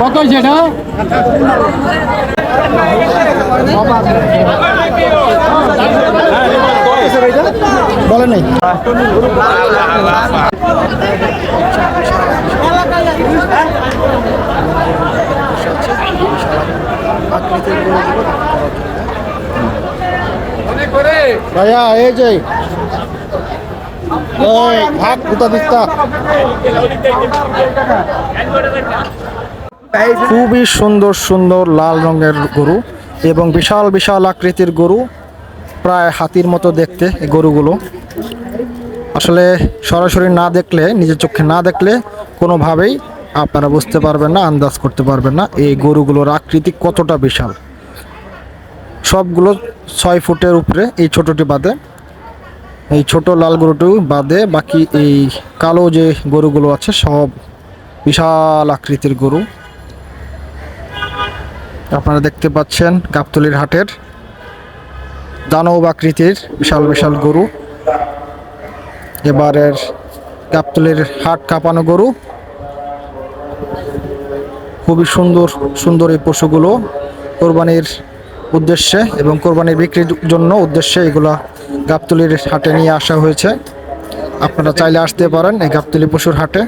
কত এটা? বলে নাই। ভাইয়া এই যে খুবই সুন্দর সুন্দর লাল রঙের গরু এবং বিশাল বিশাল আকৃতির গরু প্রায় হাতির মতো দেখতে এই গরুগুলো। আসলে সরাসরি না দেখলে, নিজের চোখে না দেখলে কোনোভাবেই আপনারা বুঝতে পারবেন না, আন্দাজ করতে পারবেন না এই গরুগুলোর আকৃতি কতটা বিশাল। সবগুলো ছয় ফুটের উপরে, এই ছোটটি বাদে এই ছোট লাল গরুটি বাদে বাকি এই কালো যে গরুগুলো আছে, সব বিশাল আকৃতির গরু। আপনারা দেখতে পাচ্ছেন গাবতলির হাটের দানব আকৃতির বিশাল বিশাল গরু। এবারের গাবতলির হাট কাঁপানো গরু। খুবই সুন্দর সুন্দর এই পশুগুলো। কোরবানির উদ্দেশ্যে এবং কোরবানির বিক্রির জন্য উদ্দেশ্যে এগুলা গাবতলির হাটে নিয়ে আসা হয়েছে। আপনারা চাইলে আসতে পারেন এই গাবতলি পশুর হাটে।